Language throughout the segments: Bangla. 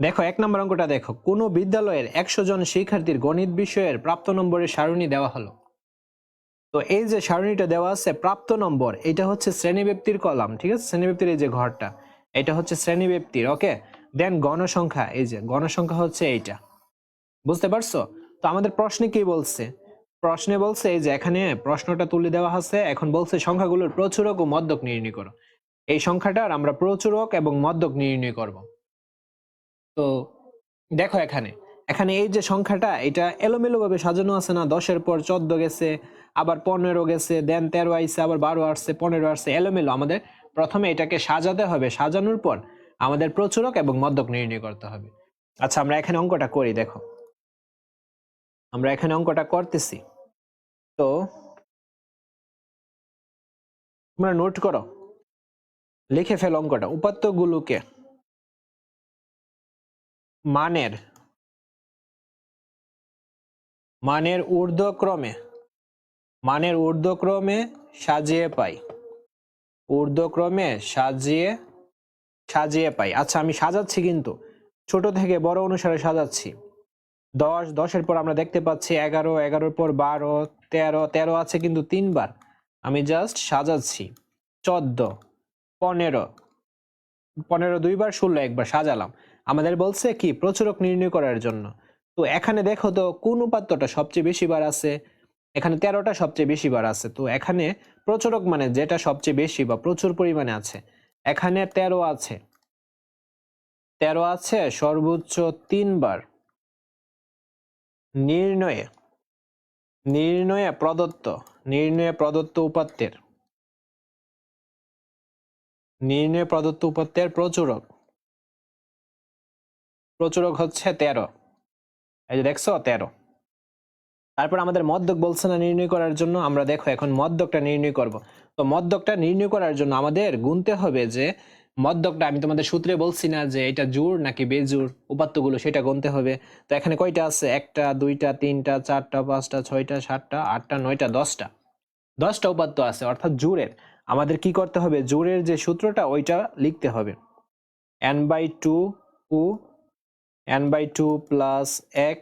দেখো, এক নম্বর অঙ্কটা দেখো। কোন বিদ্যালয়ের একশো জন শিক্ষার্থীর গণিত বিষয়ের প্রাপ্ত নম্বরের সারণী দেওয়া হলো। তো এই যে সারণীটা দেওয়া আছে প্রাপ্ত নম্বর, এটা হচ্ছে শ্রেণীব্যক্তির কলাম, ঠিক আছে? শ্রেণীব্যক্তির এই যে ঘরটা, এটা হচ্ছে শ্রেণীব্যক্তির ওকে? দেন গণসংখ্যা, এই যে গণসংখ্যা হচ্ছে এইটা। বুঝতে পারছ? তো আমাদের প্রশ্নে কি বলছে? প্রশ্নে বলছে এই যে এখানে প্রশ্নটা তুলে দেওয়া আছে, এখন বলছে সংখ্যাগুলোর প্রচুরক ও মদ্যক নির্ণয় করো। এই সংখ্যাটার আমরা প্রচুরক এবং মদ্যক নির্ণয় করব। তো দেখো এখানে। এখানে এই যে সংখ্যাটা, এটা এলোমেলো ভাবে সাজানো আছে না? দশের পর চোদ্দ গেছে, আবার পনেরো গেছে দেন তেরো আইসে আবার বারো আসছে, পনেরো আসছে, এলোমেলো। আমাদের প্রথমে এটাকে সাজাতে হবে। সাজানোর পর আমাদের প্রচুরক এবং মদ্যক নির্ণয় করতে হবে। আচ্ছা আমরা এখানে অঙ্কটা করি, দেখো। আমরা এখানে অঙ্কটা করতেছি। তো তোমরা নোট করো। লিখে ফেল অঙ্কটা। উপাত্তগুলোকে মানের মানের ঊর্ধ্বক্রমে মানের ঊর্ধ্বক্রমে সাজিয়ে পাই। ঊর্ধ্বক্রমে সাজিয়ে সাজিয়ে পাই। আচ্ছা আমি সাজাচ্ছি কিন্তু। ছোট থেকে বড় অনুসারে সাজাচ্ছি। দশ, দশের পর আমরা দেখতে পাচ্ছি এগারো, এগারোর পর বারো, তেরো তেরো আছে কিন্তু তিনবার। আমি জাস্ট সাজাচ্ছি। চোদ্দ, পনেরো পনেরো দুইবার, ষোলো একবার সাজালাম। আমাদের বলছে কি, প্রচুরক নির্ণয় করার জন্য। তো এখানে দেখো তো, কোন উপাত্তটা সবচেয়ে বেশি বার আছে? এখানে তেরোটা সবচেয়ে বেশি বার আছে। তো এখানে প্রচুরক মানে যেটা সবচেয়ে বেশি বা প্রচুর পরিমাণে আছে। এখানে তেরো আছে। তেরো আছে সর্বোচ্চ তিনবার নির্ণয়ে। নির্ণয়ে প্রদত্ত। নির্ণয়ে প্রদত্ত উপাত্তের। নির্ণয়ে প্রদত্ত উপাত্তের প্রচুরক। প্রচুরক হচ্ছে তেরো। এই যে দেখছ, তেরো। তারপর আমাদের মদ্যক বলছে না নির্ণয় করার জন্য, আমরা দেখো এখন মদ্যকটা নির্ণয় করব। তো মদ্যকটা নির্ণয় করার জন্য আমাদের গুনতে হবে যে, মদ্যকটা আমি তোমাদের সূত্রে বলছি না যে এটা জোর নাকি বেজোর উপাত্তগুলো সেটা গুনতে হবে। তো এখানে কয়টা আছে? একটা, দুইটা, তিনটা, চারটা, পাঁচটা, ছয়টা, সাতটা, আটটা, নয়টা, দশটা। দশটা উপাত্ত আছে, অর্থাৎ জোরের আমাদের কি করতে হবে? জোরের যে সূত্রটা, ওইটা লিখতে হবে। এন বাই টু উ এন বাই টু প্লাস এক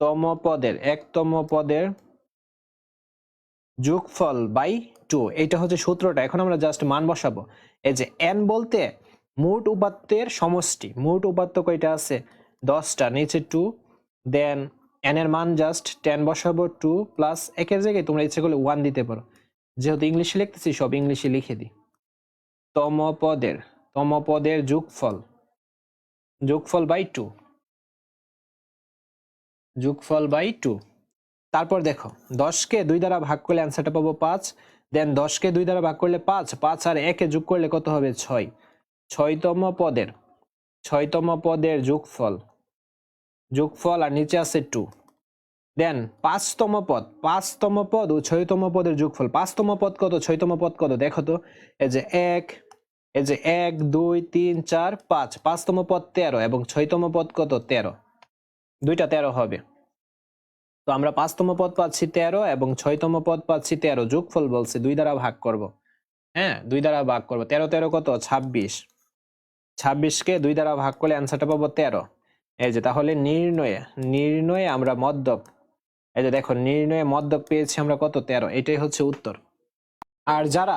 তম পদের একতম পদের যোগফল বাই টু এইটা হচ্ছে সূত্রটা। এখন আমরা জাস্ট মান বসাবো। এই যে এন বলতে মোট উপাত্তের সমষ্টি। মোট উপাত্ত কয়টা আছে? দশটা, নিচে টু দেন এন এর মান জাস্ট টেন বসাবো টু প্লাস একের জায়গায় তোমরা ইচ্ছে করলে ওয়ান দিতে পারো। যেহেতু ইংলিশে লিখতেছি, সব ইংলিশে লিখে দিই। তম পদের তম পদের যোগফল যোগফল বাই টু। যোগফল বাই টু। তারপর দেখো, দশকে দুই দ্বারা ভাগ করলে অ্যান্সারটা পাবো পাঁচ দেন দশকে দুই দ্বারা ভাগ করলে পাঁচ পাঁচ আর একে যোগ করলে কত হবে ছয়। ছয়তম পদের ছয়তম পদের যোগফল যোগফল আর নিচে আছে টু। দেন পাঁচতম পদ পাঁচতম পদ ও ছয়তম পদের যোগফল। পাঁচতম পদ কত, ছয়তম পদ কত? দেখো তো, এই যে এক এই যে এক, দুই, তিন, চার, পাঁচ। পাঁচতম পদ তেরো এবং ছয়তম পদ কত? তেরো। দুইটা তেরো হবে। তো আমরা পাঁচতম পদ পাচ্ছি তেরো এবং ছয়তম পদ পাচ্ছি তেরো। যোগফল বলছে দুই দ্বারা ভাগ করব। হ্যাঁ দুই দ্বারা ভাগ করব। তেরো তেরো কত? ছাব্বিশ। ছাব্বিশকে দুই দ্বারা ভাগ করলে অ্যান্সারটা পাবো তেরো। এই যে তাহলে নির্ণয়ে নির্ণয়ে আমরা মদ্যপ, এই যে দেখো, নির্ণয়ে মদ্যপ পেয়েছি আমরা কত? তেরো। এটাই হচ্ছে উত্তর। আর যারা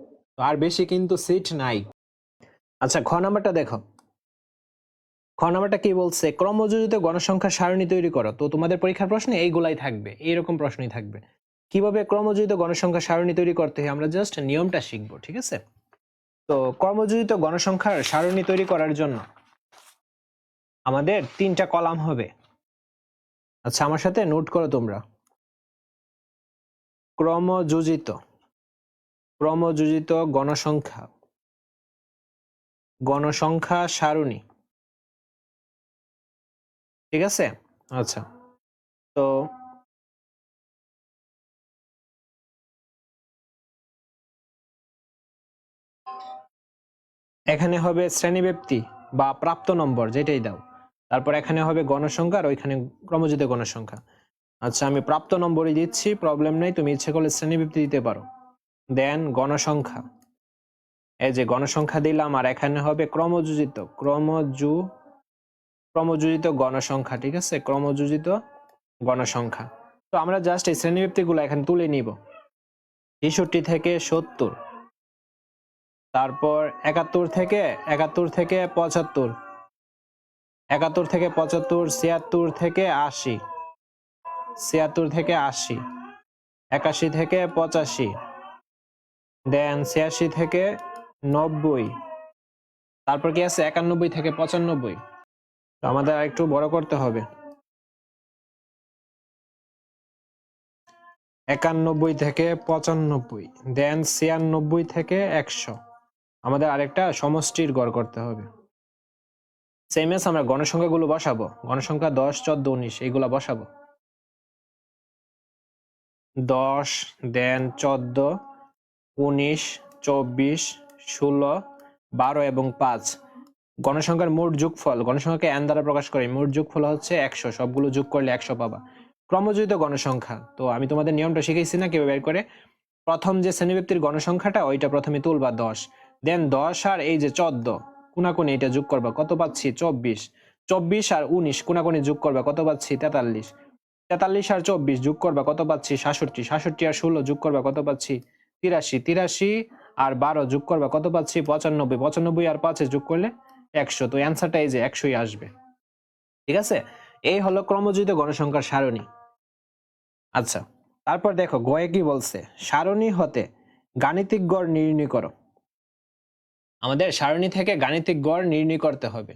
আর বেশি কিন্তু সিট নাই। আচ্ছা খ নাম্বারটা দেখো। খ নাম্বারটা কি বলছে? ক্রমযোজিত গণসংখ্যা সারণী তৈরি করো। তো তোমাদের পরীক্ষার প্রশ্নে এইগুলাই থাকবে, এইরকম প্রশ্নই থাকবে। কীভাবে ক্রমযোজিত গণসংখ্যা সারণী তৈরি করতে হয় আমরা জাস্ট নিয়মটা শিখব, ঠিক আছে? তো কর্মযোজিত গণসংখ্যার সারণী তৈরি করার জন্য আমাদের তিনটা কলাম হবে। আচ্ছা আমার সাথে নোট করো তোমরা। ক্রমযোজিত ক্রমযোজিত গণসংখ্যা। গণসংখ্যা সারণী। ঠিক আছে? আচ্ছা। তো এখানে হবে শ্রেণীব্যক্তি বা প্রাপ্ত নম্বর, যেটাই দাও। তারপর এখানে হবে গণসংখ্যা আর ওইখানে ক্রমজিত গণসংখ্যা। আচ্ছা আমি প্রাপ্ত নম্বরই দিচ্ছি, প্রবলেম নেই, তুমি ইচ্ছে করলে শ্রেণীবৃত্তি দিতে পারো। দেন গণসংখ্যা। এই যে গণসংখ্যা দিলাম আর এখানে হবে ক্রমযোজিত, ক্রমযু, ক্রমযোজিত গণসংখ্যা, ঠিক আছে? ক্রমযোজিত গণসংখ্যা। তো আমরা জাস্ট এই শ্রেণীবৃত্তিগুলো এখানে তুলে নিব। তেষট্টি থেকে সত্তর। তারপর একাত্তর থেকে একাত্তর থেকে পঁচাত্তর। একাত্তর থেকে পঁচাত্তর, ছিয়াত্তর থেকে আশি। ছিয়াত্তর থেকে আশি। একাশি থেকে পঁচাশি। দেন ছিয়াশি থেকে নব্বই। তারপর কি আছে? একানব্বই থেকে পঁচানব্বই। তো আমাদের একটু বড় করতে হবে। একানব্বই থেকে পঁচানব্বই, দেন ছিয়ানব্বই থেকে একশো। আমাদের আরেকটা সমষ্টির গড় করতে হবে। সেম এস আমরা গণসংখ্যাগুলো বসাবো। গণসংখ্যা দশ, চোদ্দ, উনিশ, এইগুলা বসাবো। দশ, দেন চোদ্দ উনিশ, চব্বিশ, ষোলো, বারো এবং পাঁচ। গণসংখ্যার মোট যোগফল, গণসংখ্যাকে এন দ্বারা প্রকাশ করে, মোট যোগফল হচ্ছে একশো, সবগুলো যোগ করলে একশো পাবা। ক্রমযোজিত গণসংখ্যা, তো আমি তোমাদের নিয়মটা শিখেছি না কীভাবে বের করে? প্রথম যে শ্রেণীব্যক্তির গণসংখ্যাটা, ওইটা প্রথমে তুলবা দশ। দেন দশ আর এই যে চোদ্দ, কোনাকুনি এটা যোগ করবা, কত পাচ্ছি? চব্বিশ। চব্বিশ আর উনিশ, কোনাকুনি যোগ করবা, কত পাচ্ছি? তেতাল্লিশ। তেতাল্লিশ আর চব্বিশ যোগ করবা, কত পাচ্ছি? সাতষট্টি। সাতষট্টি আর ষোলো যোগ করবা, কত পাচ্ছি? তিরাশি তিরাশি আর বারো যোগ করবা কত পাচ্ছি? পঁচানব্বই পঁচানব্বই আর পাঁচে যোগ করলে একশো। তো অ্যান্সারটা এই যে একশোই আসবে। ঠিক আছে? এই হলো ক্রমযুত গণসংখ্যার সারণী। আচ্ছা তারপর দেখো গয়ে কি বলছে? সারণী হতে গাণিতিক গড় নির্ণয় করো। আমাদের সারণী থেকে গাণিতিক গড় নির্ণয় করতে হবে।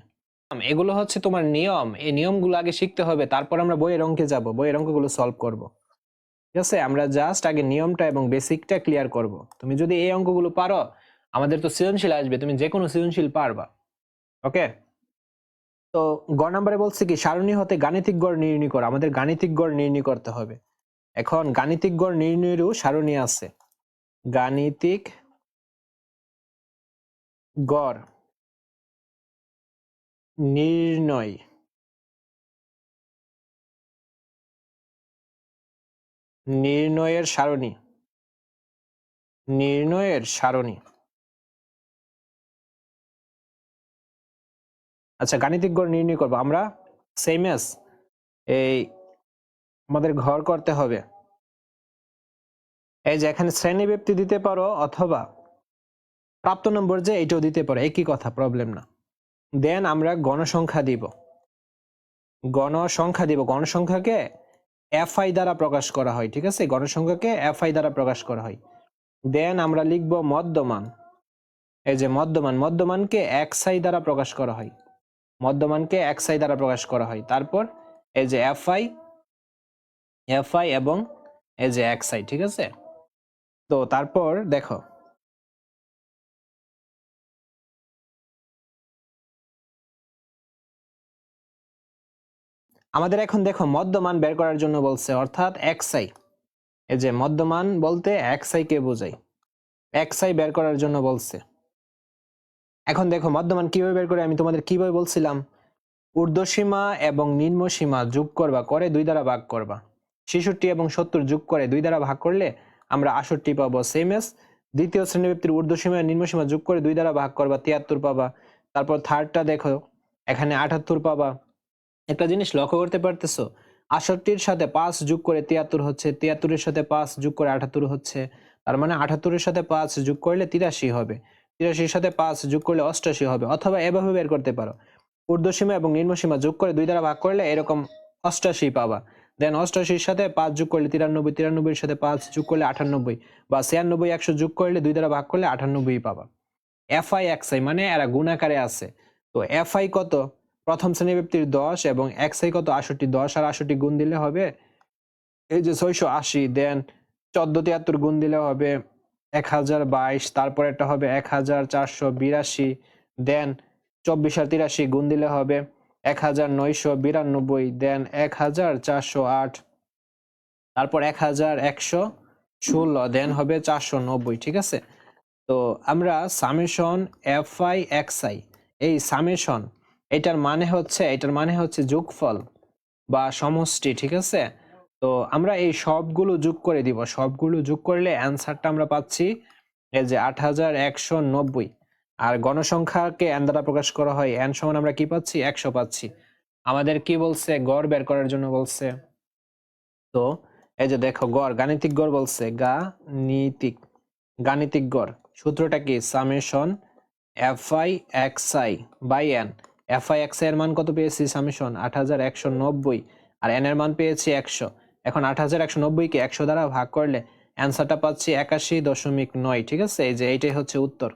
এগুলো হচ্ছে তোমার নিয়ম। এই নিয়মগুলো আগে শিখতে হবে, তারপর আমরা বইয়ের অঙ্কে যাব। বইয়ের অঙ্কগুলো সলভ করব। ঠিক আছে, আমরা জাস্ট আগে নিয়মটা এবং বেসিকটা ক্লিয়ার করব। তুমি যদি এই অঙ্কগুলো পারো, আমাদের তো সৃজনশীল আসবে, তুমি যে কোনো সৃজনশীল পারবা। ওকে? তো গ নাম্বারে বলছে কি, সারণী হতে গাণিতিক গড় নির্ণয় করো, আমাদের গাণিতিক গড় নির্ণয় করতে হবে। এখন গাণিতিক গড় নির্ণয়েরও সারণী আছে। গাণিতিক গড় নির্ণয় নির্ণয়ের সারণী। নির্ণয়ের সারণী। আচ্ছা গাণিতিক গড় নির্ণয় করব। আমরা সেম এস এই আমাদের ঘর করতে হবে। এই যে, এখানে শ্রেণি ব্যক্তি দিতে পারো অথবা প্রাপ্ত নম্বর যে এইটাও দিতে পারো। একই কথা প্রবলেম না। দেন আমরা গণসংখ্যা দিব। গণসংখ্যা দিব। গণসংখ্যাকে এফআই দ্বারা প্রকাশ করা হয়, ঠিক আছে? গণসংখ্যাকে এফআই দ্বারা প্রকাশ করা হয়। দেন আমরা লিখব মধ্যমান। এই যে মধ্যমান, মধ্যমানকে এক্সআই দ্বারা প্রকাশ করা হয়। মধ্যমানকে এক্সআই দ্বারা প্রকাশ করা হয়। তারপর এই যে এফআই এফআই এবং এই যে এক্সআই ঠিক আছে? তো তারপর দেখো আমাদের এখন দেখো মধ্যমান বের করার জন্য বলছে, অর্থাৎ এক্সআই এই যে মধ্যমান বলতে এক্সআই কে বোঝায়। এক্সআই বের করার জন্য বলছে। এখন দেখো মধ্যমান কীভাবে বের করে? আমি তোমাদের কীভাবে বলছিলাম? ঊর্ধ্বসীমা এবং নিম্নসীমা যোগ করবা, করে দুই দ্বারা ভাগ করবা। ছেষট্টি এবং সত্তর যোগ করে দুই দ্বারা ভাগ করলে আমরা আষট্টি পাবো সেম এস দ্বিতীয় শ্রেণীব্যক্তির ঊর্ধ্বসীমা নিম্নসীমা যোগ করে দুই দ্বারা ভাগ করবা, তিয়াত্তর পাবা। তারপর থার্ডটা দেখো, এখানে আটাত্তর পাবা। একটা জিনিস লক্ষ্য করতে পারতেছো? আষট্টির সাথে পাঁচ যোগ করে তিয়াত্তর হচ্ছে, তিয়াত্তরের সাথে পাঁচ যোগ করে আটাত্তর হচ্ছে, তার মানে আটাত্তরের সাথে পাঁচ যোগ করলে তিরাশি হবে। তিরাশির সাথে পাঁচ যোগ করলে অষ্টাশি হবে, অথবা এভাবে বের করতে পারো। ঊর্ধ্বসীমা এবং নিম্নসীমা যোগ করে দুই দ্বারা ভাগ করলে এরকম অষ্টাশি পাবা। দেন অষ্টাশির সাথে পাঁচ যোগ করলে তিরানব্বই, তিরানব্বইয়ের সাথে পাঁচ যোগ করলে আটানব্বই বা ছিয়ানব্বই একশো যোগ করলে দুই দ্বারা ভাগ করলে আটানব্বই পাবা। এফ আই এক্স আই মানে এরা গুণাকারে আছে। তো এফ আই কত? প্রথম শ্রেণীব্যক্তির দশ এবং এক্স কত? আষট্টি দশ আর আষট্টি গুণ দিলে হবে, এই যে ছয়শো আশি দেন চোদ্দ, তিয়াত্তর গুণ দিলে হবে এক হাজার বাইশ, তারপর একটা হবে এক হাজার চারশো বিরাশি দেন চব্বিশ আর তিরাশি গুণ দিলে হবে এক হাজার নয়শো বিরানব্বই দেন এক হাজার চারশো আট, তারপর এক হাজার একশো ষোলো দেন হবে চারশো নব্বই, ঠিক আছে? তো আমরা summation f i x i এই সামেশন এটার মানে হচ্ছে, এটার মানে হচ্ছে যোগফল বা সমষ্টি, ঠিক আছে? তো আমরা এই সবগুলো যোগ করে দিব। সবগুলো যোগ করলে অ্যান্সারটা আমরা পাচ্ছি এই যে আট হাজার একশো নব্বই। আর গণসংখ্যাকে এন দ্বারা প্রকাশ করা হয় এন সমান আমরা কি পাচ্ছি? একশো পাচ্ছি। আমাদের কি বলছে? গড় বের করার জন্য বলছে। তো এই যে দেখো, গড়, গাণিতিক গড় বলছে। গা নীতিক গাণিতিক গড়। সূত্রটা কি? Summation f i x i by n. F i এক্সের মান কত পেয়েছি? সামেশন আট হাজার একশো নব্বই আর এন এর মান পেয়েছি একশো। এখন আট হাজার একশো নব্বইকে একশো দ্বারা ভাগ করলে অ্যান্সারটা পাচ্ছি একাশি দশমিক নয়, ঠিক আছে? এই যে, এইটাই হচ্ছে উত্তর।